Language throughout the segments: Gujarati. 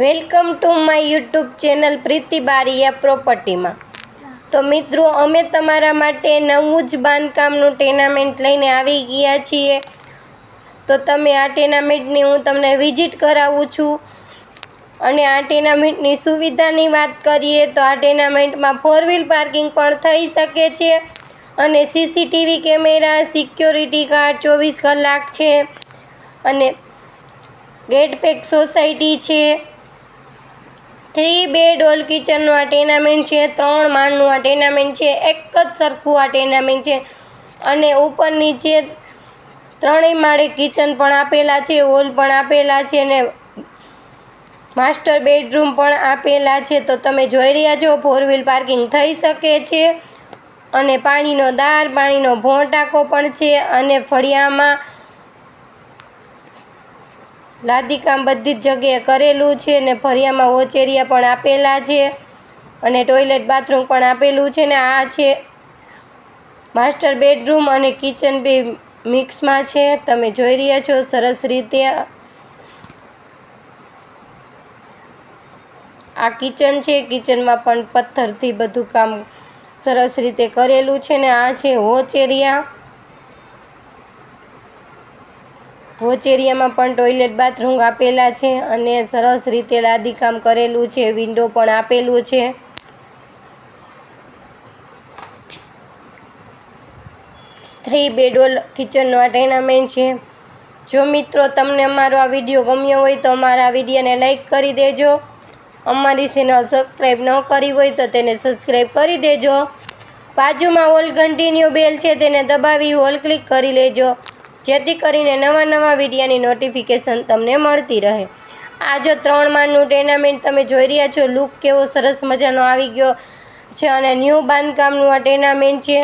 Welcome to my YouTube channel Preeti Bariya પ્રોપર્ટીમાં. તો મિત્રો, અમે તમારા માટે નવું જ બાંધકામનું ટેનામેન્ટ લઈને આવી ગયા છીએ. તો તમે આ ટેનામેન્ટની હું તમને વિઝિટ કરાવું છું. અને આ ટેનામેન્ટની સુવિધાની વાત કરીએ તો આ ટેનામેન્ટમાં ફોર વ્હીલ પાર્કિંગ પણ થઈ શકે છે અને સીસીટીવી કેમેરા, સિક્યોરિટી ગાર્ડ ચોવીસ કલાક છે. અને ગેટ પેક સોસાયટી છે. થ્રી બેડ ઓલ કિચનનું આ ટેનામેન્ટ છે, ત્રણ માળનું આ ટેનામેન્ટ છે, એક જ સરખું આ ટેનામેન્ટ છે. અને ઉપર નીચે ત્રણેય માળે કિચન પણ આપેલા છે, હોલ પણ આપેલા છે અને માસ્ટર બેડરૂમ પણ આપેલા છે. તો તમે જોઈ રહ્યા છો, ફોર વ્હીલ પાર્કિંગ થઈ શકે છે. અને પાણીનો દાર, પાણીનો ભોંટાકો પણ છે અને ફળિયામાં લાદીકામ બધી જ જગ્યાએ કરેલું છે ને ફરિયામાં ઓચેરિયા પણ આપેલા છે અને ટોયલેટ બાથરૂમ પણ આપેલું છે ને આ છે માસ્ટર બેડરૂમ અને કિચન બે મિક્સમાં છે. તમે જોઈ રહ્યા છો સરસ રીતે આ કિચન છે. કિચનમાં પણ પથ્થરથી બધું કામ સરસ રીતે કરેલું છે ને આ છે હોચ એરિયા વોચ એરિયામાં પણ ટોયલેટ બાથરૂમ આપેલા છે અને સરસ રીતે લાદીકામ કરેલું છે વિન્ડો પણ આપેલું છે. થ્રી બેડોલ કિચનનો ટેનામેન્ટ છે. જો મિત્રો તમને અમારો આ વીડિયો ગમ્યો હોય તો અમારા વિડીયોને લાઈક કરી દેજો. અમારી ચેનલ સબસ્ક્રાઈબ ન કરી હોય તો તેને સબસ્ક્રાઈબ કરી દેજો. બાજુમાં ઓલ કન્ટિન્યુ બેલ છે તેને દબાવી ઓલ ક્લિક કરી લેજો. જેથી કરીને નવા નવા વિડિયાની નોટિફિકેશન તમને મળતી રહે. આ જો ત્રણ માળનું ટેનામેન્ટ તમે જોઈ રહ્યા છો લુક કેવો સરસ મજાનો આવી ગયો છે અને ન્યૂ બાંધકામનું આ ટેનામેન્ટ છે.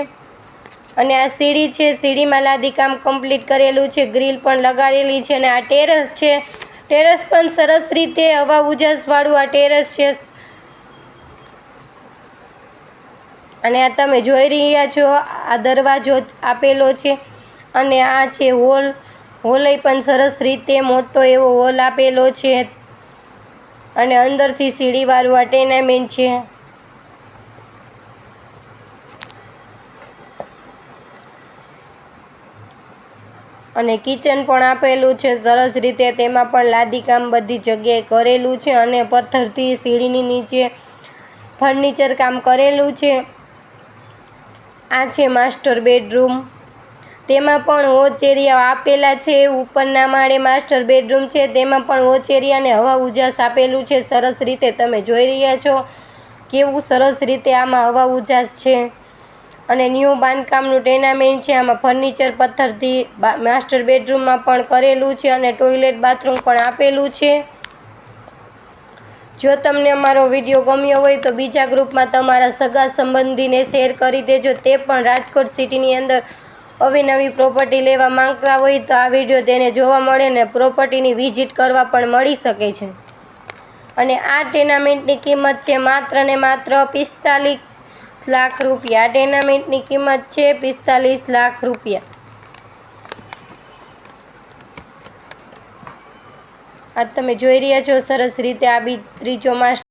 અને આ સીડી છે, સીડીમાં લાદીકામ કમ્પ્લીટ કરેલું છે ગ્રીલ પણ લગાડેલી છે અને આ ટેરસ છે. ટેરસ પણ સરસ રીતે હવા ઉજાસવાળું આ ટેરસ છે. અને આ તમે જોઈ રહ્યા છો, આ દરવાજો આપેલો છે. અને આ છે હોલ. હોલય પણ સરસ રીતે મોટો એવો હોલ આપેલો છે. અને અંદરથી સીડીવાળું આ ટેનામેન્ટ છે. અને કિચન પણ આપેલું છે. સરસ રીતે તેમાં પણ લાદીકામ બધી જગ્યાએ કરેલું છે અને પથ્થરથી સીડીની નીચે ફર્નિચર કામ કરેલું છે. આ છે માસ્ટર બેડરૂમ. તેમાં પણ વોચ એરિયા આપેલા છે. ઉપરના માળે માસ્ટર બેડરૂમ છે. તેમાં પણ વોચ એરિયાને હવા ઉજાસ આપેલું છે. સરસ રીતે તમે જોઈ રહ્યા છો કેવું સરસ રીતે આમાં હવા ઉજાસ છે. અને ન્યૂ બાંધકામનું ટેનામેન્ટ છે. આમાં ફર્નિચર પથ્થરથી માસ્ટર બેડરૂમમાં પણ કરેલું છે અને ટોયલેટ, બાથરૂમ પણ આપેલું છે. જો તમને અમારો વીડિયો ગમ્યો હોય તો બીજા ગ્રુપમાં તમારા સગા સંબંધીને શેર કરી દેજો. તે પણ રાજકોટ સિટીની અંદર અવિનવી પ્રોપર્ટી લેવા માંગતા હોય તો આ વીડિયો તેને જોવા મળે ને પ્રોપર્ટીની વિઝિટ કરવા પણ મળી શકે છે. અને આ ટેનામેન્ટની કિંમત છે માત્ર ને માત્ર પિસ્તાલીસ લાખ રૂપિયા. આ ટેનામેન્ટની કિંમત છે પિસ્તાલીસ લાખ રૂપિયા. આ તમે જોઈ રહ્યા છો સરસ રીતે આ બી ત્રીજો માસ